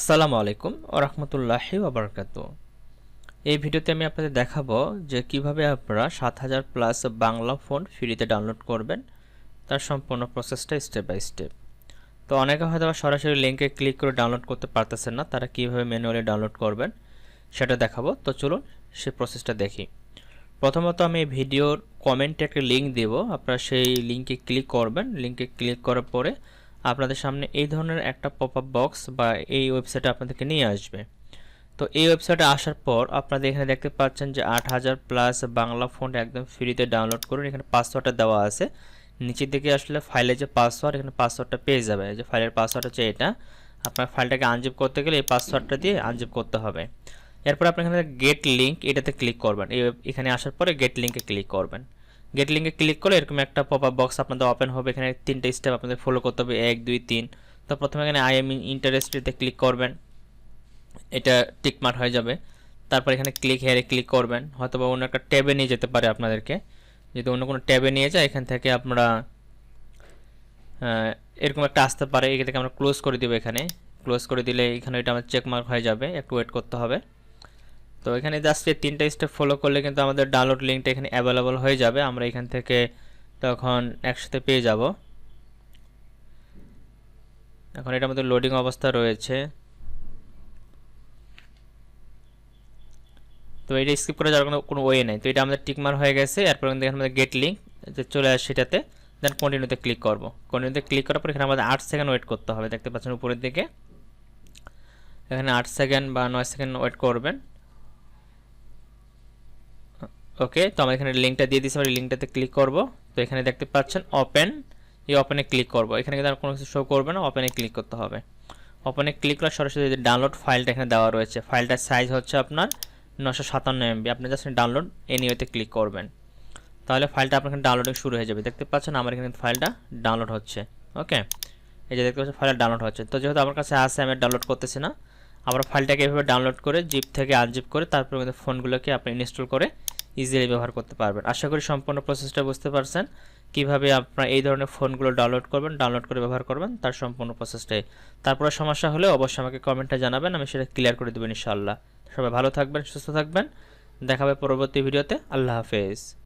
আসসালামু আলাইকুম ওরহমতুল্লাহি ওবরকাত এই ভিডিওতে আমি আপনাদের দেখাবো যে কীভাবে আপনারা সাত হাজার প্লাস বাংলা ফোন ফ্রিতে ডাউনলোড করবেন, তার সম্পূর্ণ প্রসেসটা স্টেপ বাই স্টেপ তো অনেকে হয়তো সরাসরি লিঙ্কে ক্লিক করে ডাউনলোড করতে পারতেছেন না, তারা কীভাবে ম্যানুয়ালি ডাউনলোড করবেন সেটা দেখাবো। তো চলুন সে প্রসেসটা দেখি। প্রথমত আমি এই ভিডিওর কমেন্টে একটা লিঙ্ক দেব, আপনারা সেই লিঙ্কে ক্লিক করবেন। লিঙ্কে ক্লিক করার পরে আপনাদের সামনে এই ধরনের একটা পপ আপ বক্স বা এই ওয়েবসাইটে আপনাদেরকে নিয়ে আসবে। তো এই ওয়েবসাইটে আসার পর আপনাদের এখানে দেখতে পাচ্ছেন যে আট হাজার প্লাস বাংলা ফোন একদম ফ্রিতে ডাউনলোড করুন। এখানে পাসওয়ার্ডটা দেওয়া আছে। নিচের দিকে আসলে ফাইলের যে পাসওয়ার্ড এখানে পাসওয়ার্ডটা পেয়ে যাবে যে ফাইলের পাসওয়ার্ড হচ্ছে এটা। আপনার ফাইলটাকে আনজিপ করতে গেলে এই পাসওয়ার্ডটা দিয়ে আনজিপ করতে হবে। এরপর আপনি এখানে গেট লিঙ্ক এটাতে ক্লিক করবেন। এখানে আসার পরে গেট লিঙ্কে ক্লিক করবেন। গেট লিঙ্কে ক্লিক করলে এরকম একটা পপ বক্স আপনাদের ওপেন হবে। এখানে তিনটা স্টেপ আপনাদের ফলো করতে হবে, এক, দুই, তিন। তো প্রথমে এখানে আই এম ইন্টারেস্টেডে ক্লিক করবেন। এটা টিকমার্ক হয়ে যাবে। তারপর এখানে ক্লিক হেয়ারে ক্লিক করবেন। হয়তো বা অন্য একটা ট্যাবে নিয়ে যেতে পারে আপনাদেরকে। যদি অন্য কোনো ট্যাবে নিয়ে যায়, এখান থেকে আপনারা এরকম একটা আসতে পারে। এখান থেকে আমরা ক্লোজ করে দেবো এখানে। ক্লোজ করে দিলে এখানে এটা আমার চেকমার্ক হয়ে যাবে। একটু ওয়েট করতে হবে। তো এখানে জাস্ট এই তিনটা স্টেপ ফলো করলে কিন্তু আমাদের ডাউনলোড লিঙ্কটা এখানে অ্যাভেলেবল হয়ে যাবে। আমরা এখান থেকে তখন একসাথে পেয়ে যাব। এখন এটা আমাদের লোডিং অবস্থা রয়েছে। তো এটা স্কিপ করে যাওয়ার কোনো ওয়ে নেই। তো এটা আমাদের টিকমার হয়ে গেছে, এরপর কিন্তু এখানে আমাদের গেট লিঙ্ক যে চলে আসে সেটাতে দেন কন্টিনিউতে ক্লিক করব। কন্টিনিউতে ক্লিক করার পর এখানে আমাদের আট সেকেন্ড ওয়েট করতে হবে। দেখতে পাচ্ছেন উপরের দিকে। এখানে আট সেকেন্ড বা নয় সেকেন্ড ওয়েট করবেন। ওকে তো আমরা এখানে লিঙ্কটা দিয়ে দিচ্ছি আমরা লিঙ্কটাতে ক্লিক করব। তো এখানে দেখতে পাচ্ছেন ওপেন এই ওপেনে ক্লিক করব। এখানে কিন্তু আর কোনো কিছু শো করবে না ওপেনে ক্লিক করতে হবে। ওপেনে ক্লিক করে সরাসরি ডাউনলোড ফাইলটা এখানে দেওয়া রয়েছে ফাইলটার সাইজ হচ্ছে আপনার নশো সাতান্ন এমবি আপনি জাস্ট ডাউনলোড এনিওতে ক্লিক করবেন। তাহলে ফাইলটা আপনার এখানে ডাউনলোডিং শুরু হয়ে যাবে। দেখতে পাচ্ছেন, আমার এখানে ফাইলটা ডাউনলোড হচ্ছে। ওকে এই যে দেখতে পাচ্ছেন ফাইলটা ডাউনলোড হচ্ছে। তো যেহেতু আমার কাছে আছে, আমি ডাউনলোড করতেছি না, আমরা ফাইলটাকে এভাবে ডাউনলোড করে জিপ থেকে আনজিপ করে, তারপর ফোনগুলোকে আপনি ইনস্টল করে ইজিলি ব্যবহার করতে পারবেন। আশা করি সম্পূর্ণ প্রসেসটা বুঝতে পারছেন। কীভাবে আপনারা এই ধরনের ফোনগুলো ডাউনলোড করবেন ডাউনলোড করে ব্যবহার করবেন, তার সম্পূর্ণ প্রসেসটাই তারপরে সমস্যা হলে অবশ্যই আমাকে কমেন্টটা জানাবেন, আমি সেটা ক্লিয়ার করে দেবেন ইনশাআল্লাহ। সবাই ভালো থাকবেন, সুস্থ থাকবেন। দেখাবে পরবর্তী ভিডিওতে আল্লাহ হাফেজ।